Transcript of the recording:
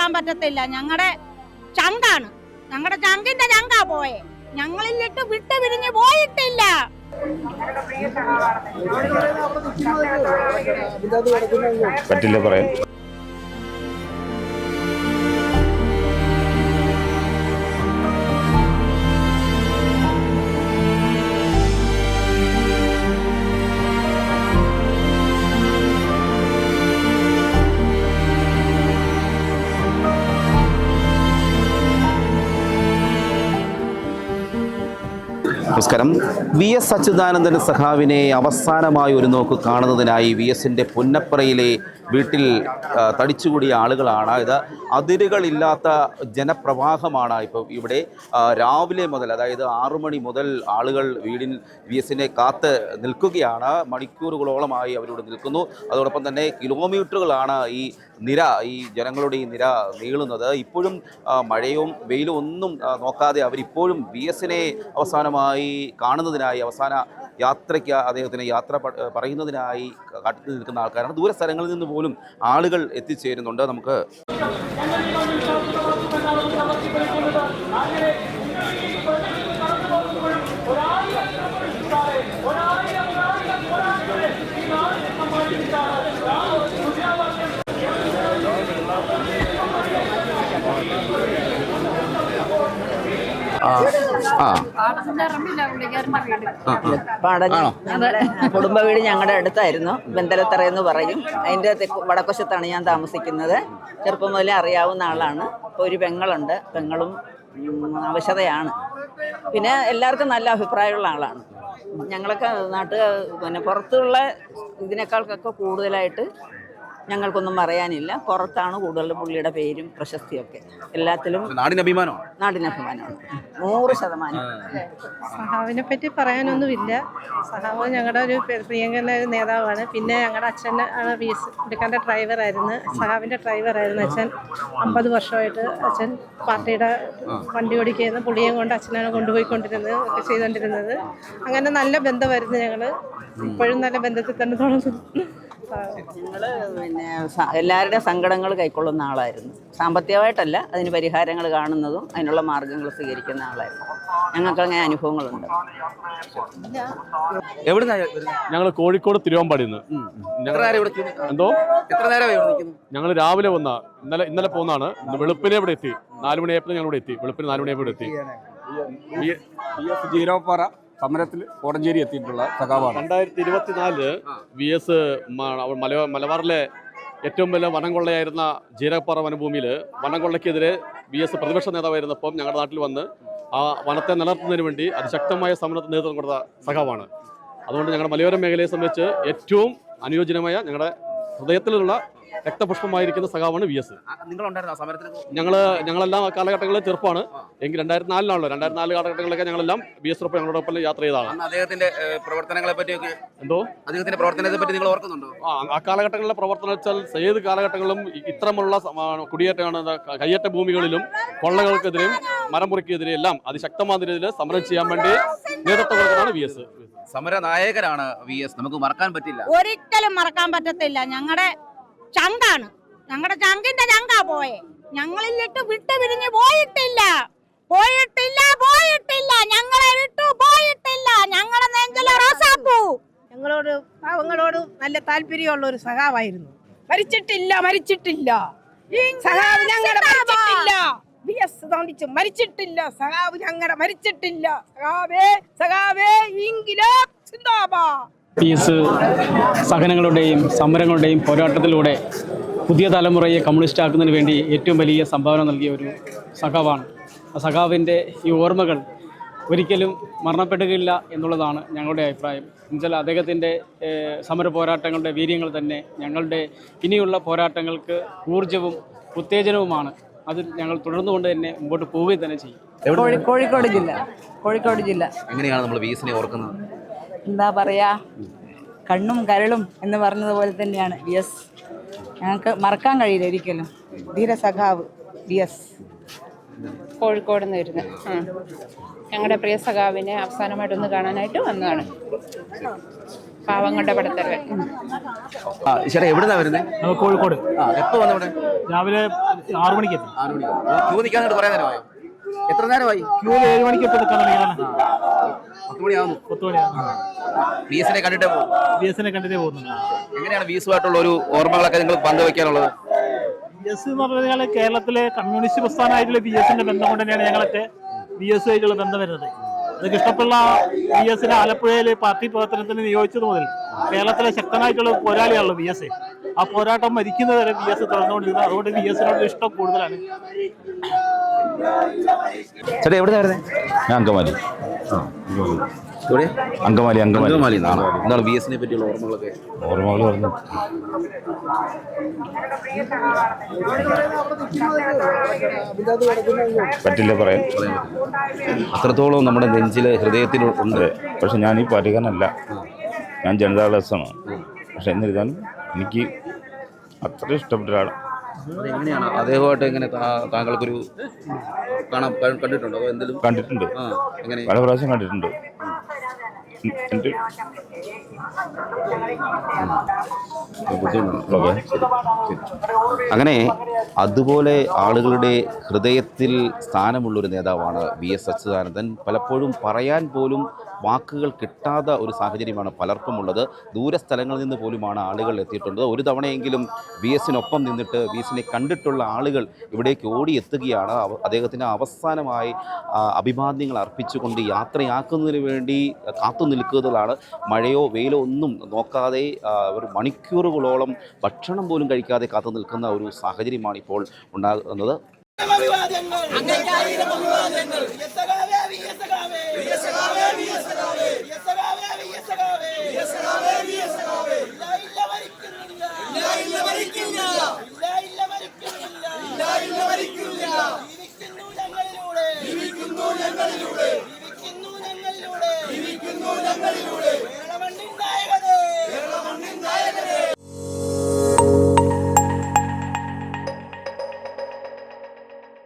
മറക്കാൻ പറ്റത്തില്ല. ഞങ്ങളുടെ ചങ്കാണ്. ഞങ്ങളുടെ ചങ്കിന്റെ ചങ്കാ പോയെ. ഞങ്ങളിലിട്ട് വിട്ടു പിരിഞ്ഞ് പോയിട്ടില്ല. പറ്റില്ല പറയാൻ നമസ്കാരം. വി എസ് അച്യുതാനന്ദൻ സഖാവിനെ അവസാനമായി ഒരു നോക്ക് കാണുന്നതിനായി വി എസിന്റെ പുന്നപ്പറയിലെ വീട്ടിൽ തടിച്ചുകൂടിയ ആളുകളാണ്. ഇത് അതിരുകളില്ലാത്ത ജനപ്രവാഹമാണ് ഇപ്പോൾ ഇവിടെ. രാവിലെ മുതൽ അതായത് ആറു മണി മുതൽ ആളുകൾ വീടിൻ വി എസിനെ കാത്ത് നിൽക്കുകയാണ്. മണിക്കൂറുകളോളമായി അവരിവിടെ നിൽക്കുന്നു. അതോടൊപ്പം തന്നെ കിലോമീറ്ററുകളാണ് ഈ നിര ഈ ജനങ്ങളുടെ ഈ നിര നീളുന്നത്. ഇപ്പോഴും മഴയും വെയിലും ഒന്നും നോക്കാതെ അവരിപ്പോഴും വി എസിനെ അവസാനമായി കാണുന്നതിനായി അവസാന യാത്രയ്ക്ക് അദ്ദേഹത്തിന് യാത്ര പറയുന്നതിനായി കാട്ടിൽ നിൽക്കുന്ന ആൾക്കാരാണ്. ദൂര സ്ഥലങ്ങളിൽ നിന്ന് പോലും ആളുകൾ എത്തിച്ചേരുന്നുണ്ട്. നമുക്ക് കുടുംബ വീട് ഞങ്ങളുടെ അടുത്തായിരുന്നു. ബന്ധലത്തറ എന്ന് പറയും അതിന്റെ വടക്കുശത്താണ് ഞാൻ താമസിക്കുന്നത്. ചെറുപ്പം മുതലേ അറിയാവുന്ന ആളാണ്. ഇപ്പോൾ ഒരു പെങ്ങളുണ്ട്. പെങ്ങളും അവശതയാണ് പിന്നെ എല്ലാവർക്കും നല്ല അഭിപ്രായമുള്ള ആളാണ്. ഞങ്ങളൊക്കെ നാട്ടുകാർ പിന്നെ പുറത്തുള്ള ഇതിനേക്കാൾക്കൊക്കെ കൂടുതലായിട്ട് ഞങ്ങൾക്കൊന്നും പറയാനില്ല. പുറത്താണ് കൂടുതൽ പുള്ളിയുടെ പേരും പ്രശസ്തിയൊക്കെ. എല്ലാത്തിലും നാടിന് അഭിമാനമാണ് നാടിനഭിമാനമാണ്. നൂറ് ശതമാനം. സഹാവിനെ പറ്റി പറയാനൊന്നുമില്ല. സഹാവ് ഞങ്ങളുടെ ഒരു പ്രിയങ്കരന്റെ ഒരു നേതാവാണ്. പിന്നെ ഞങ്ങളുടെ അച്ഛൻ ആണ് വി എസ് എടുക്കാന്റെ ഡ്രൈവറായിരുന്നു. സഹാവിന്റെ ഡ്രൈവറായിരുന്നു അച്ഛൻ. അമ്പത് വർഷമായിട്ട് അച്ഛൻ പാർട്ടിയുടെ വണ്ടി ഓടിക്കുന്ന പുള്ളിയും കൊണ്ട് അച്ഛനാണ് കൊണ്ടുപോയിക്കൊണ്ടിരുന്നത് ഒക്കെ ചെയ്തുകൊണ്ടിരുന്നത് അങ്ങനെ നല്ല ബന്ധമായിരുന്നു ഞങ്ങൾ ഇപ്പോഴും നല്ല ബന്ധത്തിൽ തന്നെ തുടർന്നു. ഞങ്ങൾ പിന്നെ എല്ലാവരുടെയും സങ്കടങ്ങൾ കൈക്കൊള്ളുന്ന ആളായിരുന്നു. സാമ്പത്തികമായിട്ടല്ല അതിന് പരിഹാരങ്ങൾ കാണുന്നതും അതിനുള്ള മാർഗങ്ങൾ സ്വീകരിക്കുന്ന ആളായിരുന്നു. ഞങ്ങൾക്ക് അങ്ങനെ അനുഭവങ്ങളുണ്ട് ഞങ്ങൾ കോഴിക്കോട് തിരുവമ്പാടി എന്തോ? എത്ര നേരം ഞങ്ങൾ രാവിലെ വന്ന ഇന്നലെ ഇന്നലെ പോന്നാണ്. വെളുപ്പിനെ ഇവിടെ എത്തി. നാല് മണിയായപ്പോൾ ഞങ്ങൾ ഇവിടെ എത്തി. വെളുപ്പിന് നാല് മണിയായപ്പോൾ ഇവിടെ എത്തി. ജീരോപ്പാറ സമരത്തിൽ കോടഞ്ചേരി എത്തിയിട്ടുള്ള സഖാവാണ്. രണ്ടായിരത്തി ഇരുപത്തിനാല് വി എസ് മലബാറിലെ ഏറ്റവും വലിയ വനം കൊള്ളയായിരുന്ന ജീരപ്പാറ വനഭൂമിയിൽ വനം കൊള്ളയ്ക്കെതിരെ വി എസ് പ്രതിപക്ഷ നേതാവായിരുന്നപ്പം ഞങ്ങളുടെ നാട്ടിൽ വന്ന് ആ വനത്തെ നിലനിർത്തുന്നതിന് വേണ്ടി അതിശക്തമായ സമരത്തിന് നേതൃത്വം കൊടുത്ത സഖാവാണ്. അതുകൊണ്ട് ഞങ്ങളുടെ മലയോര മേഖലയെ സംബന്ധിച്ച് ഏറ്റവും അനുയോജ്യമായ ഞങ്ങളുടെ ഹൃദയത്തിലുള്ള രക്തപുഷ്പമായിരിക്കുന്ന സഖാവാണ് വി എസ്. ഞങ്ങൾ ഞങ്ങളെല്ലാം കാലഘട്ടങ്ങളിൽ ചെറുപ്പമാണ് എങ്കിൽ രണ്ടായിരത്തി നാലിലാണല്ലോ രണ്ടായിരത്തി നാല് കാലഘട്ടങ്ങളിലൊക്കെ ഞങ്ങളെല്ലാം ബി എസ് ഞങ്ങളോടൊപ്പം യാത്ര ചെയ്തതാണ് അന്ന് അദ്ദേഹത്തിന്റെ പ്രവർത്തനങ്ങളെ പറ്റിയൊക്കെ എന്തോ? അദ്ദേഹത്തിന്റെ പ്രവർത്തനത്തെ പറ്റി നിങ്ങൾ ഓർക്കുന്നുണ്ടോ? ആ കാലഘട്ടങ്ങളിലെ പ്രവർത്തനം വെച്ചാൽ ഏത് കാലഘട്ടങ്ങളിലും ഇത്തരമുള്ള കുടിയേറ്റമാണ് കയ്യേറ്റ ഭൂമികളിലും കൊള്ളകൾക്കെതിരെയും മരം മുറിക്കെതിരെയും എല്ലാം അതിശക്തമായ രീതിയിൽ സമരം ചെയ്യാൻ വേണ്ടി നേതൃത്വം കൊടുക്കുന്നതാണ് വി എസ്. സമര നായകനാണ് വി എസ്. നമുക്ക് മറക്കാൻ പറ്റില്ല. ഒരിക്കലും മറക്കാൻ പറ്റത്തില്ല. ഞങ്ങളുടെ ചങ്കാണ്. ഞങ്ങളുടെ ചങ്കിന്റെ ചങ്കാ പോയെ. ഞങ്ങളിലിട്ട് വിട്ടു പിരിഞ്ഞ് പോയിട്ടില്ല. പോയിട്ടില്ല പോയിട്ടില്ല. ഞങ്ങളെ വിട്ടു പോയിട്ടില്ല. ഞങ്ങളെ നെഞ്ചിലെ റോസാപ്പൂ. ഞങ്ങളോട് പാവങ്ങളോട് നല്ല താല്പര്യമുള്ള ഒരു സഹാവായിരുന്നു മരിച്ചിട്ടില്ല മരിച്ചിട്ടില്ല. സഹാവ് ഞങ്ങളുടെ മരിച്ചിട്ടില്ല. വി എസ് തോന്നിച്ചു മരിച്ചിട്ടില്ല. സഖാവ് ഞങ്ങളുടെ മരിച്ചിട്ടില്ല. സഖാവേ സഖാവേ ഇങ്കിലോ സിന്ദാബാ പീസ് സഹനങ്ങളുടെയും സമരങ്ങളുടെയും പോരാട്ടത്തിലൂടെ പുതിയ തലമുറയെ കമ്മ്യൂണിസ്റ്റ് ആക്കുന്നതിന് വേണ്ടി ഏറ്റവും വലിയ സംഭാവന നൽകിയ ഒരു സഖാവാണ്. ആ സഖാവിന്റെ ഈ ഓർമ്മകൾ ഒരിക്കലും മരണപ്പെടുകയില്ല എന്നുള്ളതാണ് ഞങ്ങളുടെ അഭിപ്രായം. എന്നുവെച്ചാൽ അദ്ദേഹത്തിന്റെ സമര പോരാട്ടങ്ങളുടെ വീര്യങ്ങൾ തന്നെ ഞങ്ങളുടെ ഇനിയുള്ള പോരാട്ടങ്ങൾക്ക് ഊർജവും ഉത്തേജനവുമാണ് അത് ഞങ്ങൾ തുടർന്നുകൊണ്ട് തന്നെ മുമ്പോട്ട് പോവുകയും തന്നെ ചെയ്യും. കോഴി- കോഴിക്കോട് ജില്ല. കോഴിക്കോട് ജില്ല. എങ്ങനെയാണ് നമ്മൾ വീസിനെ ഓർക്കുന്നത്? എന്താ പറയാ? കണ്ണും കരളും എന്ന് പറഞ്ഞതുപോലെ തന്നെയാണ്. V S. ഞങ്ങൾക്ക് മറക്കാൻ കഴിയില്ല ഒരിക്കലും. ധീര സഖാവ് വി എസ്. കോഴിക്കോട് നിന്ന് വരുന്നത്. ഞങ്ങളുടെ പ്രിയ സഖാവിനെ അവസാനമായിട്ടൊന്ന് കാണാനായിട്ട് വന്നതാണ്. പാവങ്ങളുടെ പടത്തരവ് ആ ചേട്ടാ എവിടുന്നാ വരുന്നത് കോഴിക്കോട്. എപ്പോ വന്നു ഇവിടെ? രാവിലെ ആറു മണിക്ക് ആറ് മണിക്ക്. ക്യൂ പറയാൻ നേരമായോ? എത്ര നേരമായി? ക്യൂ ഏഴ് മണിക്ക് എപ്പോൾ നിൽക്കാൻ തുടങ്ങിയതാണ് പത്ത് മണിയാവുന്നു. പത്ത് മണിയാണ് ബി എസിനെ കണ്ടിട്ടേ പോകും ബി എസിനെ കണ്ടിട്ടേ പോകുന്നുണ്ട് എങ്ങനെയാണ് ഒരു ഓർമ്മകളൊക്കെ നിങ്ങൾ പങ്കുവെക്കാനുള്ളത്? ബി എസ് എന്ന് പറഞ്ഞു കഴിഞ്ഞാൽ കേരളത്തിലെ കമ്മ്യൂണിസ്റ്റ് പ്രസ്ഥാനമായിട്ടുള്ള ബി എസിന്റെ ബന്ധം കൊണ്ട് തന്നെയാണ് ഞങ്ങളൊക്കെ ബി എസ് ആയിട്ടുള്ള ബന്ധം വരുന്നത്. അത് കൃഷ്ണപിള്ള ബി എസിനെ ആലപ്പുഴയിൽ പാർട്ടി പ്രവർത്തനത്തിന് നിയോഗിച്ചത് മുതൽ. കേരളത്തിലെ ശക്തനായിട്ടുള്ള പോരാളിയാണല്ലോ വി എസ് എ ആ പോരാട്ടം മരിക്കുന്നവരെ വി എസ് തുറന്നുകൊണ്ടിരുന്നത് അതുകൊണ്ട് ബി എസിനോട് ഇഷ്ടം കൂടുതലാണ്. ചേട്ടാ എവിടെ ഞാൻ അങ്കമാലി. ഇവിടെ അങ്കമാലി. അങ്കമാലി അങ്കമാലി. എന്താണ് വി എസിനെ പറ്റിയുള്ള ഓർമ്മകളൊക്കെ? ഓർമ്മകൾ പറഞ്ഞു. പറ്റില്ല പറയാൻ അത്രത്തോളം നമ്മുടെ നെഞ്ചിലെ ഹൃദയത്തിൽ ഉണ്ട്. പക്ഷെ ഞാൻ ഈ പാർട്ടിക്കാരനല്ല ഞാൻ ജനതാദളസാണ് പക്ഷെ എന്നിരുന്നാലും എനിക്ക് അത്ര ഇഷ്ടപ്പെട്ട ഒരാളാണ്. എങ്ങനെയാണ് അദ്ദേഹമായിട്ട് എങ്ങനെ താ- താങ്കൾക്കൊരു കാണാൻ കണ്ടിട്ടുണ്ടോ? അതോ എന്തെങ്കിലും? കണ്ടിട്ടുണ്ട്. ആ എങ്ങനെ? പല പ്രാവശ്യം കണ്ടിട്ടുണ്ട്. എന്റെ അങ്ങനെ അതുപോലെ ആളുകളുടെ ഹൃദയത്തിൽ സ്ഥാനമുള്ളൊരു നേതാവാണ് വി എസ് അച്യുതാനന്ദൻ. പലപ്പോഴും പറയാൻ പോലും വാക്കുകൾ കിട്ടാത്ത ഒരു സാഹചര്യമാണ് പലർക്കും ഉള്ളത്. ദൂരസ്ഥലങ്ങളിൽ നിന്ന് പോലുമാണ് ആളുകൾ എത്തിയിട്ടുള്ളത്. ഒരു തവണയെങ്കിലും വി എസിനൊപ്പം നിന്നിട്ട് വി എസിനെ കണ്ടിട്ടുള്ള ആളുകൾ ഇവിടേക്ക് ഓടിയെത്തുകയാണ് അദ്ദേഹത്തിന് അവസാനമായി അഭിവാദ്യങ്ങൾ അർപ്പിച്ചുകൊണ്ട് യാത്രയാക്കുന്നതിന് വേണ്ടി കാത്തു നിൽക്കുന്നതാണ്. മഴയോ വെയിലോ ഒന്നും നോക്കാതെ ഒരു മണിക്കൂറുകളോളം ഭക്ഷണം പോലും കഴിക്കാതെ കാത്തു നിൽക്കുന്ന ഒരു സാഹചര്യമാണ് ഇപ്പോൾ ഉണ്ടാകുന്നത്.